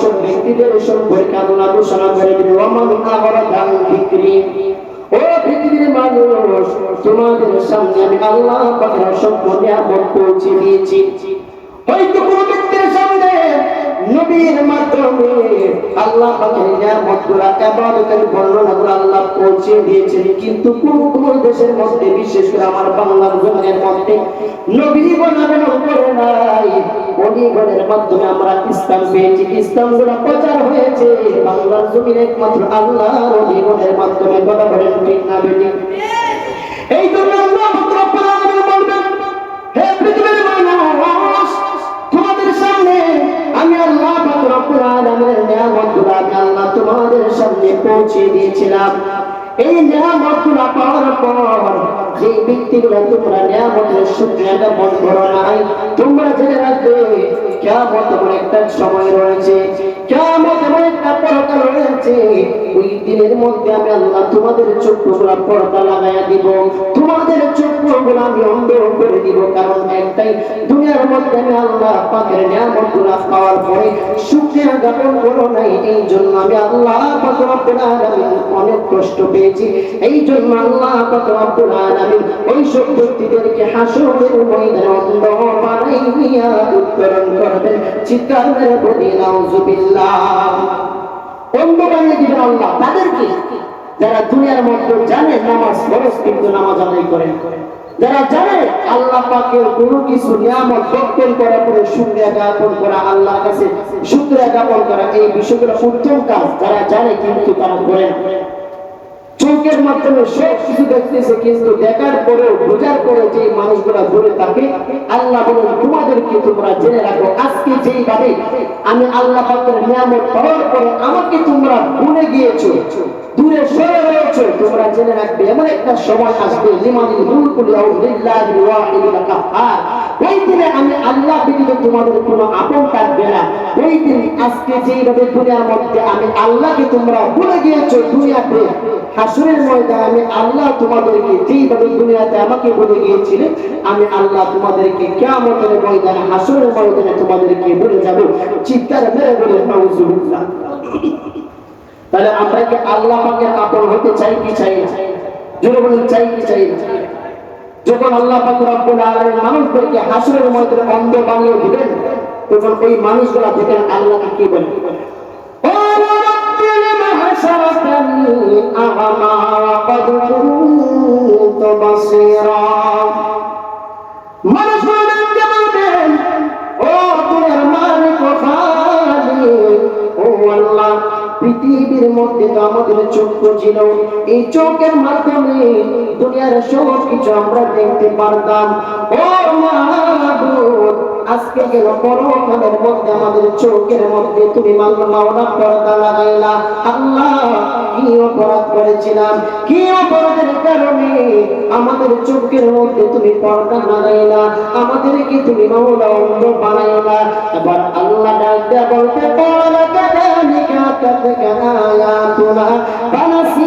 ওইসব ব্যক্তিদের সম্পর্কে আল্লাহ ঘোষণা করে দিলেন ওয়ামান আরাদা যিকরি ও পৃথিবীর মানুষ, তোমাদের সামনে আমি আল্লাহ পাকের অসংখ্য নিয়ামত পৌঁছে দিয়েছি। হয়তো কোনো ব্যক্তির সামনে নবীর মাধ্যমে আল্লাহ পাকের নিয়ামতগুলো বর্ণনা গুলা আল্লাহ পৌঁছে দিয়েছেন। কিন্তু কোন কোন দেশের মধ্যে, বিশেষ করে আমার বাংলার জমিনের মধ্যে, নবী বলাবেন করে নাই। অলিগণের মাধ্যমে আমরা ইসলাম পেয়েছি। ইসলামগুলো প্রচার হয়েছে। বাংলার জমিন একমাত্র আল্লাহ অলিগণের মাধ্যমে। কথা বলেন ঠিক না বেটি? এই জন্য আল্লাহ আমি আল্লাহ তোমাদের সামনে পৌঁছে দিয়েছিলাম। এই নিয়ামতগুলো পাওয়ার পর যে ব্যক্তিগুলো তোমরা নিয়ামতের শুকরিয়া জ্ঞাপন করো নাই, তোমরা জেনে রাখবে কেমন একটা সময় রয়েছে আমি আল্লাহ তোমাদের চক্ষুগুলো পর্দা লাগাইয়া দিব। তোমাদের চক্ষুগুলো আমি অন্ধ করে দিব, কারণ একটাই, দুনিয়ার মধ্যে আমি আল্লাহ পাকের নিয়ামতগুলো পাওয়ার পরে শুকরিয়া জ্ঞাপন করো নাই এই জন্য আমি আল্লাহ পাক রব্বুল আলামিন অনেক কষ্ট পেয়েছি। এই জন্য আল্লাহ পাক রব্বুল আলামিন ওই সব ব্যক্তিদেরকে হাসরের ময়দানে অন্ধ বানাইয়া উত্তরণ করবেন। চিৎকার মেরে বলি, নাউজুবিল্লাহ। অন্ধ বানিয়ে দিবেন আল্লাহ তাদেরকে যারা দুনিয়ার মধ্যে জানে নামাজ ফরজ কিন্তু নামাজ আদায় করেন যারা জানে আল্লাহ পাকের কোনো কিছু নিয়ামত বর্তন করার পরে শুক্রিয়া জ্ঞাপন করা আল্লাহর কাছে শুক্রিয়া জ্ঞাপন করা এই বিষয়গুলো উত্তম কাজ, যারা জানে কিন্তু তারা করেন চোখের মাধ্যমে সব কিছু দেখতেছে, কিন্তু দেখার পরেও, বোঝার পরে যে মানুষগুলা দূরে থাকে, আল্লাহ বলেন, তোমাদেরকে তোমরা জেনে রাখো, আজকে যেইভাবে আমি আল্লাহ পাকের নিয়ামত পাওয়ার পরে আমাকে তোমরা ভুলে গিয়েছো। রয়েছে জেনে রাখবে, এমন একটা সময় আসবে আমি আল্লাহ ব্যতীত তোমাদের কোনো আপন থাকবে না। ওই দিন আজকে যেইভাবে দুনিয়ার মধ্যে আমি আল্লাহকে তোমরা ভুলে গিয়েছো দুনিয়াতে, হাসুরের ময়দানে আমি আল্লাহ তোমাদেরকে যেইভাবে দুনিয়াতে আমাকে বলে গিয়েছিলে, আমি আল্লাহ তোমাদেরকে কিয়ামতের ময়দানে, হাসুরের ময়দানে তোমাদেরকে বলে যাব। চিৎকার মেরে বলে, নাউজুবিল্লাহ। তাহলে আমরা কি আল্লাহ পাকের আপন হতে চাই কি চাই না? জোরে বলেন, চাই কি চাই না? যখন আল্লাহ পাক রব্বুল আলামিন মানুষদেরকে হাসরের মধ্যে অন্ধ বানিয়ে দিবেন, তখন ওই মানুষগুলা দেখেন আল্লাহকে কি বলে? ও রব্বিল মাহশারাতানি আ'মা ওয়া কদ কুনতু বাসীরা। পৃথিবীর মধ্যে তো আমাদের চক্ষু ছিল। এই চোখের মাধ্যমে দুনিয়ার সব কিছু আমরা দেখতে পারতাম। আজকে গেল পরকালের মধ্যে আমাদের চোখের মধ্যে তুমি মাওলা পর্দা লাগাইলা। আল্লাহ, কি অপরাধ করেছিলাম? কি অপরাধের কারণে আমাদের চোখের মধ্যে তুমি পর্দা নাড়াই না আমাদেরকে তুমি মাওলা অন্ধ বানাই না এবার আল্লাহ ডাক দেয়া বলতে পারা কাদানিকা কাদ কানায়া তোলা, বানাসি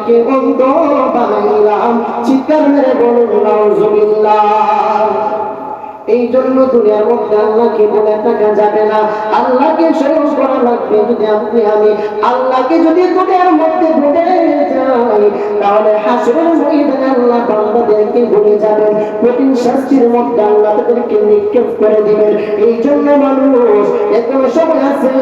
তোমাদেরকে অন্ধ বানাইলাম চিৎকার মেরে বলুন নাউজুবিল্লাহ। এই জন্য দুনিয়ার মধ্যে আল্লাহকে বলে থাকা যাবে না। আল্লাহকে স্মরণ করা লাগবে যদি আপনি আমি। আল্লাহকে যদি দুনিয়ার মধ্যে ভুলে যাই, তাহলে হাসরের ময়দানে আল্লাহ বান্দাদেরকে ভুলে যাবেন। কঠিন শাস্তির মধ্যে আল্লাহ তাদেরকে নিক্ষেপ করে দিবেন। এই জন্য মানুষ এত সময় আছে,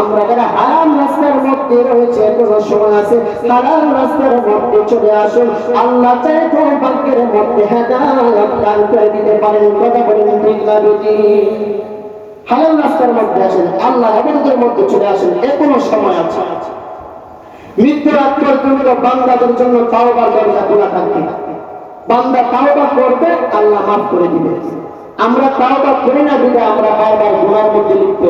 আমরা যারা হারাম রাস্তার মধ্যে রয়েছে, এখনও সময় আছে হারাম রাস্তার মধ্যে চলে আসুন। আল্লাহ চাই তো ভাগ্যের মধ্যে হেদায়ত দান করে দিতে পারেন। কথা হালাল রাস্তার মধ্যে আসেন, আল্লাহ আবাদতের মধ্যে চলে আসেন সময় আছে? বান্দাদের জন্য দরজা খোলা থাকবে। বান্দা করবে, আল্লাহ মাফ করে দিবে। আমরা তাওবা করি না দিলে আমরা মধ্যে লিপ্ত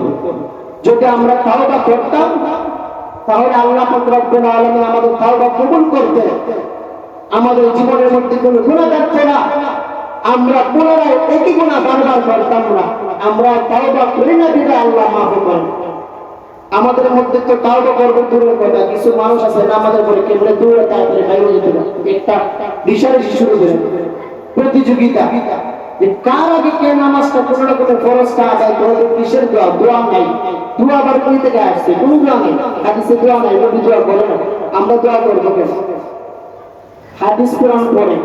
যদি আমরা তাওবা করতাম, তাহলে আল্লাহ রব্বুল আলামিন আমাদের তাওবা কবুল করতে আমাদের জীবনের মধ্যে কোনো গুনাহ থাকতো না। আমরা পুনরায় একই গুনাহ বারবার করতাম না। আমরা তাওবা করি না দিলে আল্লাহ মাফ করেন। আমাদের মধ্যে তো তাও তো করব দূরের কথা, কিছু মানুষ আছে নামাজের পরে কেবলে দূরে তাড়াতাড়ি বাইরে যেতে না একটা দিশারে শুরু করে প্রতিযোগিতা। যে কার আগে কে নামাজটা কোনো না কোনো ফরজটা আদায় করে তো কিসের দোয়া দোয়া নাই। দোয়া আবার কোন থেকে আসছে? কোন দোয়া নেই হাদিসে দোয়া নাই, নবী দোয়া করে না। আমরা দোয়া করব কেন? হাদিস কোরআন পড়ে।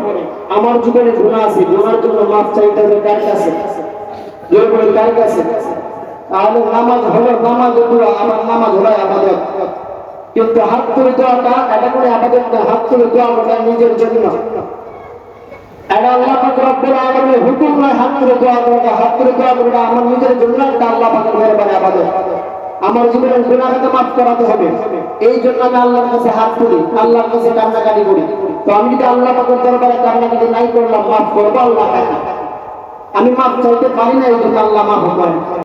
আমার জীবনে গুনাহ আছে গুনার জন্য মাফ চাইতে হবে কার কাছে? জোর করে কার কাছে? তাহলে নামাজ হলো নামাজ দোয়া আমার নামাজ হলো আবাদত। কিন্তু হাত তুলে দোয়াটা, এটা করে না, হাত তুলে দোয়া ওটা নিজের জন্য। এটা আল্লাহ পাক রব্বুল আলামিনের হুকুম নয়, হাত তুলে করাটা হাত তুলে করাটা আমার নিজের জন্য এটা আল্লাহ পাকের মেহরবানি আবাদত। আমার জীবনের গুনাহকে মাফ করাতে হবে। এই জন্য আমি আল্লাহর কাছে হাত তুলি, আল্লাহর কাছে কান্নাকাটি করি। তো আমি যদি আল্লাহ পাকের দরবারে কান্নাকাটি নাই করলাম, মাফ করব আল্লাহ আমি মাফ চাইতে পারি না, এই জন্য আল্লাহ মাফ করেন